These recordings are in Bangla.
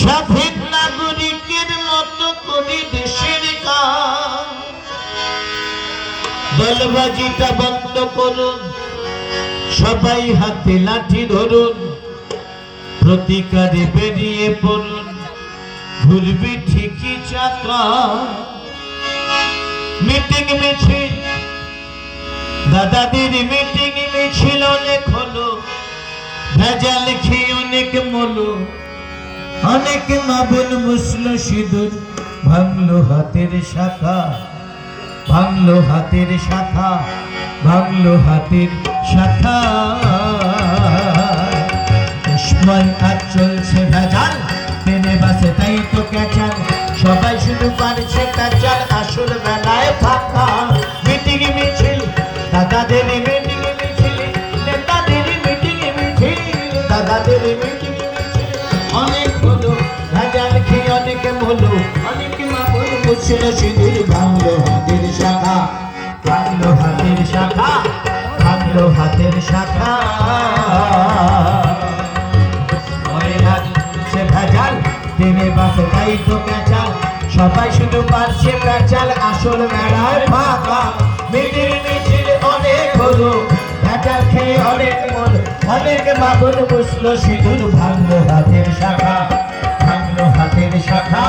স্বাধীন নাগরিকের মতো করি দেশের কাজ দলবাজিটা বন্ধ করুন, সবাই হাতে লাঠি ধরুন, প্রতিকারে বেরিয়ে পড়ুন ঘুরবি ঠিকই চাকা মিটিং মিছিল, দাদাদের মিটিং মিছিল অনেক হলো, ভেজাল খেয়ে অনেক মলো। অনেক মাবুল মুসলো সিঁদুর ভাঙলো হাতের শাখা, ভাঙলো হাতের শাখা, ভাঙলো হাতের শাখা। আর চলছে ভেজাল, টেনে বাসে তাই তো ক্যাচাল। সবাই শুধু পারছে ক্যাচাল আসল বেলায় ফাঁকা। মিটিং মিছিল, দাদাদের মিটিং মুছিল সিঁদুর, ভাঙলো হাতের শাখা। ভাঙলো হাতের শাখা, ভাঙলো হাতের শাখা। সে ভেজাল সবাই শুধু পারছে পেঁচাল আসল মেলায় ফাঁকা। মিটিং মিছিল অনেক হলো, ভেজাল খেয়ে অনেক মন। অনেক বাবুর বসল সিঁদুর, ভাঙলো হাতের শাখা, ভাঙলো হাতের শাখা।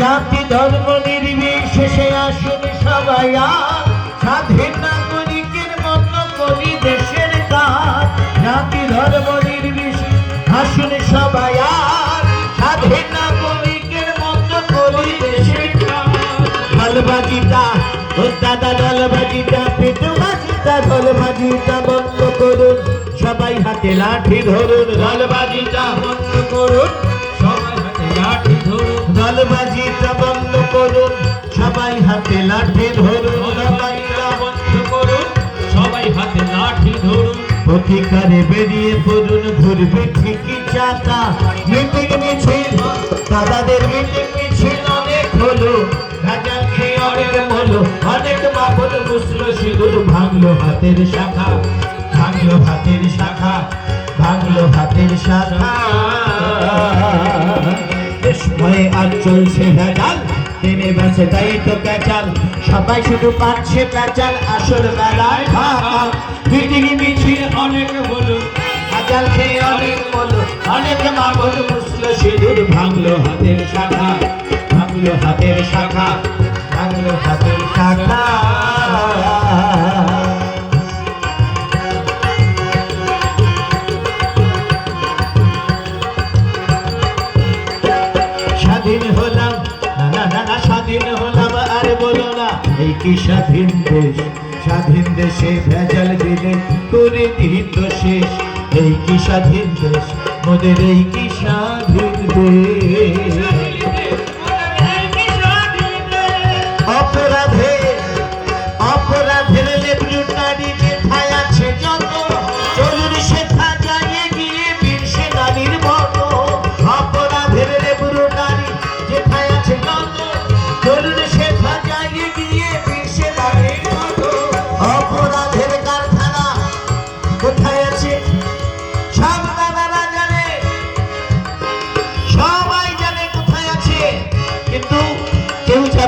জাতি ধর্ম নির্বিশেষে আসুন সবাই স্বাধীন নাগরিকের মতো করি দেশের কাজ জাতি ধর্ম নির্বিশেষে আসুন সবাই দলবাজিটা ও দাদা করুন। সবাই হাতে লাঠি ধরুন। দলবাজিটা বন্ধ করুন। সবাই হাতে লাঠি ধরুন। লাঠি ধরুন। বন্ধ করুন। বেরিয়ে পড়ুন। ঘুরবে ঠিকই চাকা। মিটিং মিছিল, দাদাদের মিটিং মিছিল অনেক হলো। অনেক হলো অনেক বাবুল মুসলো সিঁদুর ভাঙলো হাতের শাখা, ভাঙলো হাতের শাখা, ভাঙলো হাতের শাখা। সময় আর চলছে ভেজাল টেনে বেছে তাই তো প্যাচাল সবাই শুধু পাচ্ছে প্যাচাল আসল বেলায় মিটিং মিছিল অনেক হলো ভেজাল খেয়ে অনেক হলো অনেক মাগল মুসলো সিঁদুর ভাঙলো হাতের শাখা, ভাঙলো হাতের শাখা। স্বাধীন হলাম, না না স্বাধীন হলাম, আর বলো না, এই কি স্বাধীন দেশ? স্বাধীন দেশে ভেজাল দিলে করে দিত শেষ। এই কি স্বাধীন দেশ? মোদের এই কি স্বাধীন দেশ?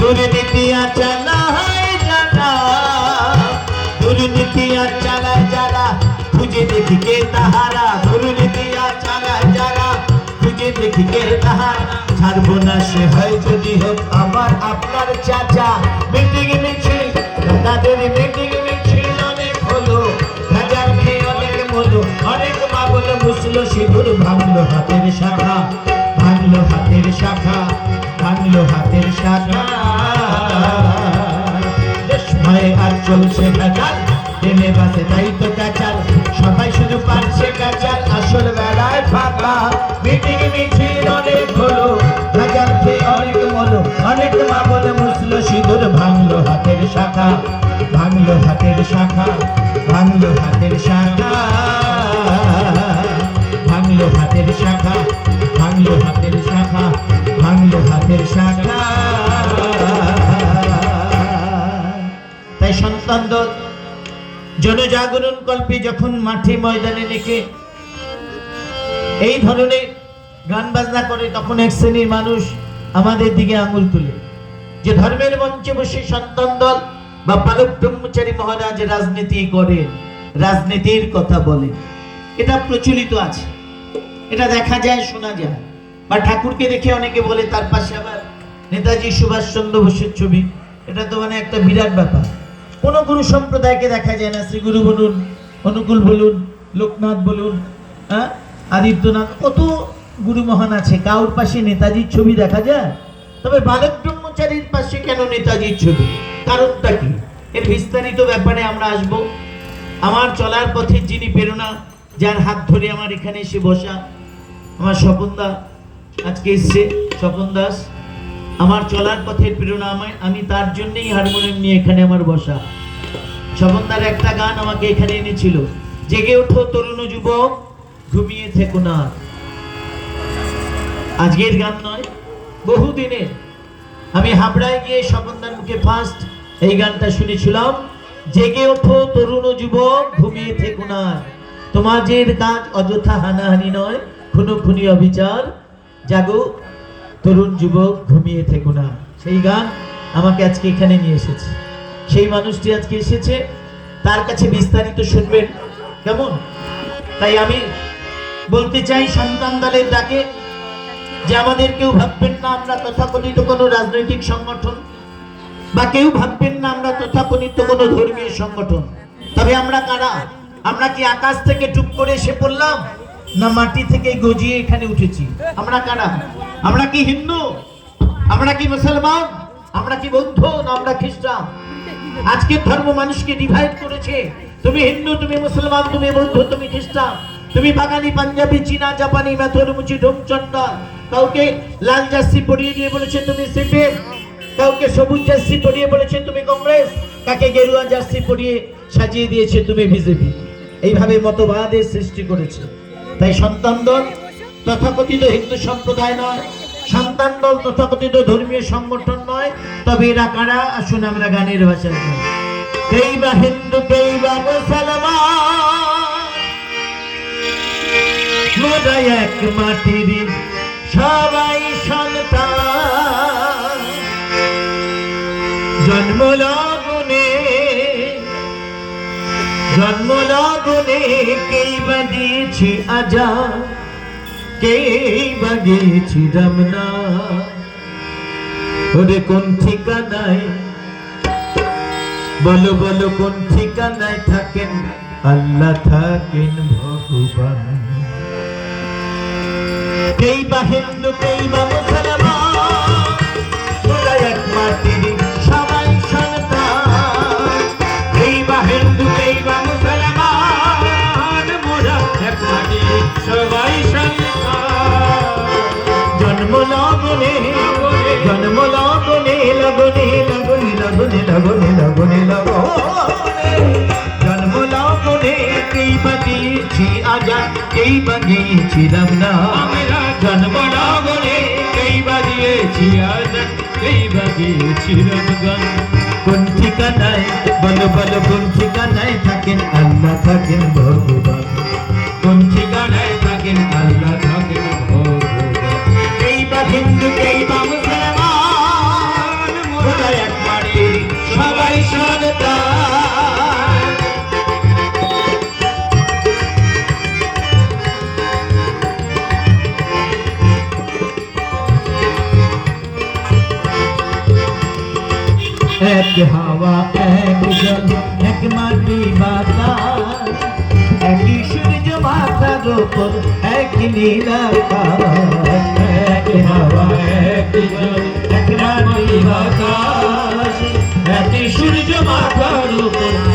দুর্নীতি আর চালায় যারা দুর্নীতি আর চালায় যারা খুঁজে দেখি কে তাহারা। দুর্নীতি আর চালায় যারা খুঁজে দেখি কে তাহারা। ছাড়বো না সে হয় যদি হোক আমার, আপনার চাচা। মিটিং মিছিল তাদের মিটিং মিছিল অনেক হলো। হাজার খেয়ে অনেক হলো অনেক বাবুল মুসলো, সিঁদুর ভাঙলো হাতের শাখা। ভাঙলো শাখা, ভাঙলো হাতের শাখা। মিটিং শাখা, ভাঙলো হাতের শাখা। তাই সন্তান দল, জনজাগরণ কল্পে যখন মাঠে ময়দানে নেকে, এই ধরনের গান বাজনা করে তখন এক শ্রেণির মানুষ আমাদের দিকে আঙুল তুলে। যে ধর্মের মঞ্চে বসে সন্তান দল বা পালক ব্রহ্মচারী মহারাজ রাজনীতি করে, রাজনীতির কথা বলে। এটা প্রচলিত আছে। এটা দেখা যায়, শোনা যায়। বা ঠাকুরকে দেখে অনেকে বলে, তার পাশে আবার নেতাজি সুভাষচন্দ্র বোসের ছবি। এটা তো মানে একটা বিরাট ব্যাপার। কোন গুরু সম্প্রদায়কে দেখা যায় না। শ্রী গুরু বলুন, অনুকূল বলুন, লোকনাথ বলুন হ্যাঁ আদিত্যনাথ, কত গুরু মহান আছে, কাউর পাশে নেতাজির ছবি দেখা যায়? তবে বালক ব্রহ্মচারীর পাশে কেন নেতাজির ছবি? কারণটা কি? এর বিস্তারিত ব্যাপারে আমরা আসব। আমার চলার পথে যিনি প্রেরণা, যার হাত ধরে আমার এখানে এসে বসা, আমার স্বপন দা আজকে এসছে। স্বপন দাস আমার চলার পথের প্রেরণা আমায়, আমি তার জন্যই হারমোনিয়াম নিয়ে এখানে আমার বসা। স্বপনদার একটা গান আমাকে এখানে এনেছিল। জেগে ওঠো তরুণ যুবক, ঘুমিয়ে থেকো না। আজকের গান নয়, বহুদিনের। আমি হাবড়ায় গিয়ে স্বপনদার মুখে ফার্স্ট এই গানটা শুনেছিলাম, জেগে ওঠো তরুণ যুবক, ঘুমিয়ে থেকো না। তোমাদের কাজ অযথা হানাহানি নয় খুনো খুনি অবিচার। জাগো, তরুণ যুবক, ঘুমিয়ে থেকো না। সেই গান আমাকে আজকে এখানে নিয়ে এসেছে। সেই মানুষটি আজকে এসেছে, তার কাছে বিস্তারিত শুনবেন। কেমন? তাই আমি বলতে চাই, সন্তান দলের ডাকে যে আমাদের কেউ ভাববেন না আমরা তথাকথিত কোনো রাজনৈতিক সংগঠন, বা কেউ ভাববেন না আমরা তথাকথিত কোনো ধর্মীয় সংগঠন। তবে আমরা কারা? আমরা কি আকাশ থেকে টুক করে এসে পড়লাম, না মাটি থেকে গজিয়ে এখানে উঠেছি? আমরা কারা? আমরা কি হিন্দু? আমরা কি মুসলমান? আমরা কি বৌদ্ধ না আমরা খ্রিস্টান? আজকের ধর্ম মানুষকে ডিভাইড করেছে। তুমি হিন্দু, তুমি মুসলমান, তুমি বৌদ্ধ, তুমি খ্রিস্টান। তুমি বাঙালি, পাঞ্জাবি, চীনা, জাপানি মেথর মুচি ঢোমচন্ডা কাউকে লাল জার্সি পরিয়ে দিয়ে বলেছে তুমি সিপিএম কাউকে সবুজ জার্সি পরিয়ে বলেছে তুমি কংগ্রেস, কাকে গেরুয়া জার্সি পরিয়ে সাজিয়ে দিয়েছে তুমি বিজেপি। এইভাবে মতবাদের সৃষ্টি করেছে। তাই সন্তান দল তথাকথিত হিন্দু সম্প্রদায় নয়, সন্তান দল তথাকথিত ধর্মীয় সংগঠন নয়, তবে এরা কারা? আসুন আমরা গানের বা হিন্দু মুসলমান এক মাটির সবাই সন্তান। জন্ম লগনে জন্ম লগনে কেই বা আজা কেই বা দিয়েছি রমনা? ওরে কোন ঠিকানায়? বলো বলো কোন ঠিকানায় থাকেন? আল্লাহ থাকেন ভগবান। কেই বা হিন্দু কেই বা মুসলমান। ওরা এক মাটির সবাই সন্তান। কেই বা হিন্দু কেই বা মুসলমান, মোরা এক মাটির সবাই সন্তান। জন্ম লগনে জন্ম লগনে লগনে লগনে লগনে লগনে লগনে লগনে। জন্ম বাগিয়েছি আজাদ কেই বাগিয়েছি রমনা জন্ম লগনে কেই বাগিয়েছি আজাদ কেই বাগিয়েছি রমগান কোন ঠিকানায়? বলো বলো, কোন ঠিকানায় থাকেন? আল্লাহ থাকেন ভগবান। জল এক মাটি বাতাস, একই সূর্য মাথার উপর এক নীলাকাশ এক হাওয়া এক জল, এক মাটি বাতাস এক সূর্য মাথার উপর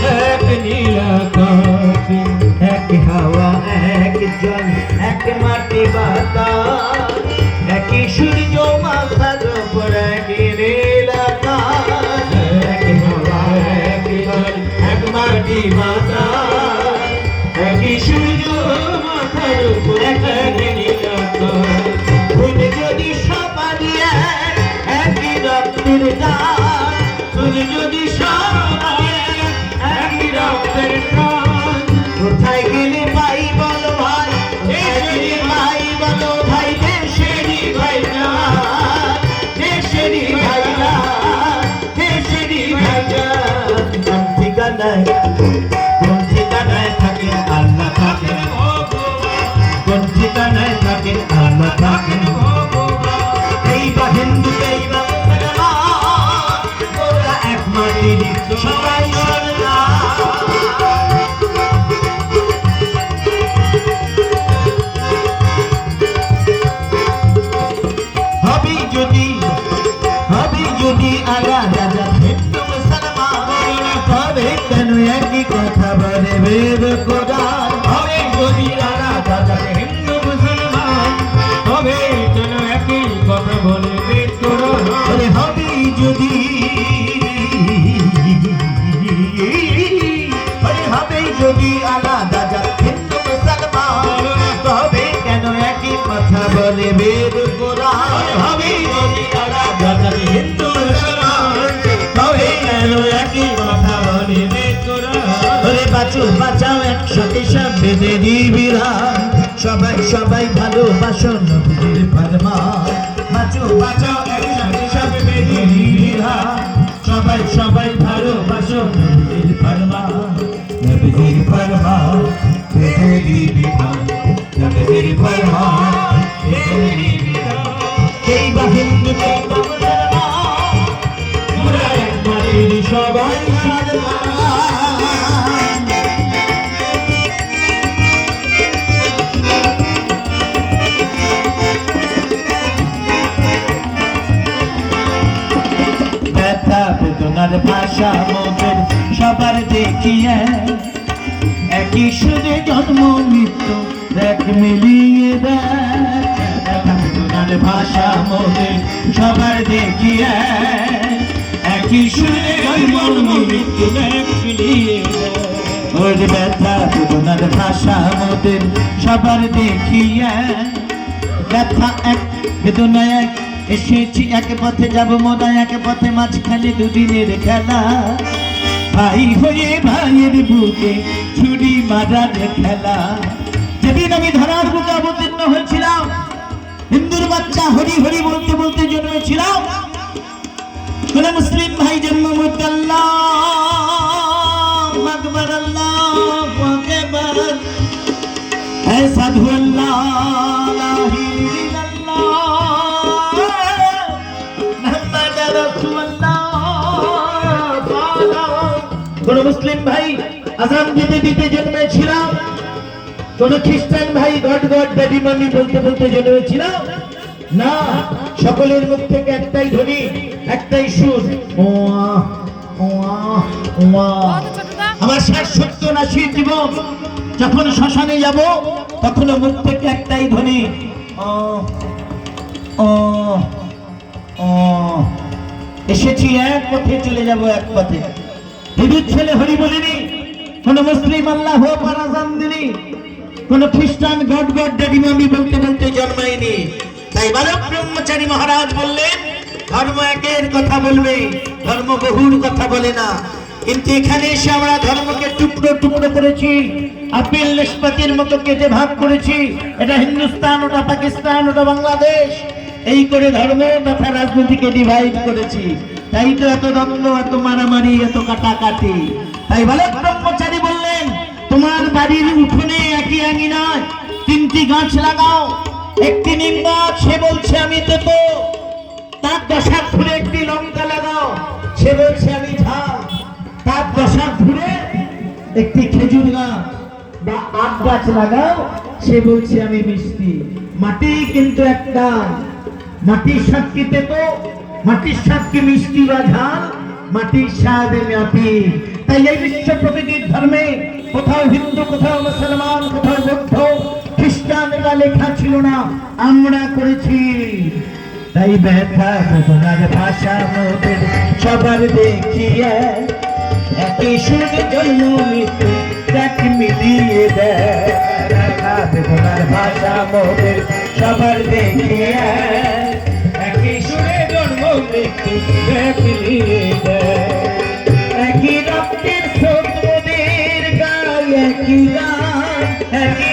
সবাই হবি যদি হবি যদি আলাদা হিন্দু মুসলমান তবে কেন একই কথা বলে বেদ কথা কোরআন হবে যদি হিন্দু তবে কেন একই কথা বলে ওরে বাঁচো, বাঁচাও একসাথে সব বেঁধে দিবিরান সবাই সবাই ভালোবাসো নবীর ফরমান। বাঁচো, বাঁচাও একসাথে সব বেঁধে দিবিরান সবাই সবাই ভালোবাসো নবীর ফরমান। নবীর ফরমান বেঁধে দিবিরান নবীর ফরমান Thank you. দেখ মিলিয়ে। ওর ব্যথা বেদনার ভাষা মোদের সবার দেখিয়ে। ব্যথা এক, বেদনা এক, এসেছি এক পথে যাব মোদা, এক পথে মাঝখানে দুদিনের খেলা। ভাই হয়ে ভাইয়ের বুকে ছুরি মারার খেলা। যেদিন আমি ধরার বুকে অবতীর্ণ হয়েছিলাম, হিন্দুর বাচ্চা হরি হরি বলতে বলতে জন্মেছিলাম বলে মুসলিম ভাই জন্ম মুদ আকবর আল্লাহ আকবর। হে কোন মুসলিম ভাই, আজান দিতে দিতে জন্মেছিলাম। কোন খ্রিস্টান ভাই, গড গড ড্যাডি মামি বলতে বলতে জন্মেছিলাম। না সকলের মুখ থেকে একটাই ধ্বনি একটাই সুর। আমার ষাট সত্তর আশি জীবন যখন শ্মশানে যাব তখন মুখ থেকে একটাই ধ্বনি। এসেছি এক পথে চলে যাব এক পথে। হিন্দুর ছেলে হরি বলিনি কোন মুসলিম আল্লাহ পারাজান দিনি কোন খ্রিস্টান গড গড ড্যাডি মামি বলতে বলতে জন্মায়নি। তাই ব্রহ্মচারী মহারাজ বললেন, ধর্ম একের কথা বলবে, ধর্ম বহুর কথা বলে না। কিন্তু এখানে এসে আমরা ধর্মকে টুকরো টুকরো করেছি, আপেল নিষ্পাতির মতো কেটে ভাগ করেছি। এটা হিন্দুস্তান, ওটা পাকিস্তান, ওটা বাংলাদেশ। এই করে ধর্ম তথা রাজনীতিকে ডিভাইড করেছি। তাই তো এত দ্বন্দ্ব, এত মারামারি, এত কাটাকাটি। তাই বালক ব্রহ্মচারী বললেন, তোমার বাড়ির উঠোনে একই আঙিনায় তিনটি গাছ লাগাও একটি গাছ সে বলছে, আমি তো তার দশার ধরে একটি লঙ্কা লাগাও। সে বলছে, আমি ঝাল তার দশার ধরে একটি খেজুর গাছ বা আখ গাছ লাগাও। সে বলছে, আমি মিষ্টি। মাটি কিন্তু একটা, মাটির স্বাদ কি তেতো মাটির স্বাদ কি মিষ্টি বা ঝাল, মাটির স্বাদ মাটি তাই এই বিশ্ব প্রকৃতির ধর্মে কোথাও হিন্দু, কোথাও মুসলমান, কোথাও বৌদ্ধ খ্রিস্টানরা লেখা ছিল না, আমরা করেছি। তাই ব্যথা বেদনার ভাষা মোদের সবার দেখিয়ে একই সুর মৃত্যু দেখ মিলিয়ে বেদনার ভাষা মোদের সবার দেখিয়ে একই সুরে জন্ম মৃত্যু একই রক্তের গায় গান, একই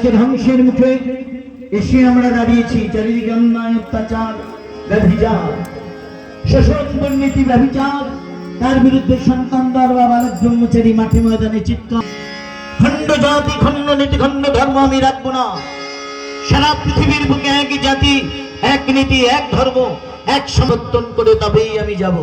আজকে ধ্বংসের মুখে এসে আমরা দাঁড়িয়েছি, চারিদিকে অন্যায় অত্যাচার, ব্যভিচার শোষণ দুর্নীতি, ব্যভিচার। তার বিরুদ্ধে সন্তানদার বা বালক ব্রহ্মচারী মাঠে ময়দানে চিৎকার। খণ্ড জাতি, খণ্ড নীতি, খণ্ড ধর্ম আমি রাখব না। সারা পৃথিবীর বুকে একই জাতি, এক নীতি, এক ধর্ম, এক সমর্থন করে তবেই আমি যাব।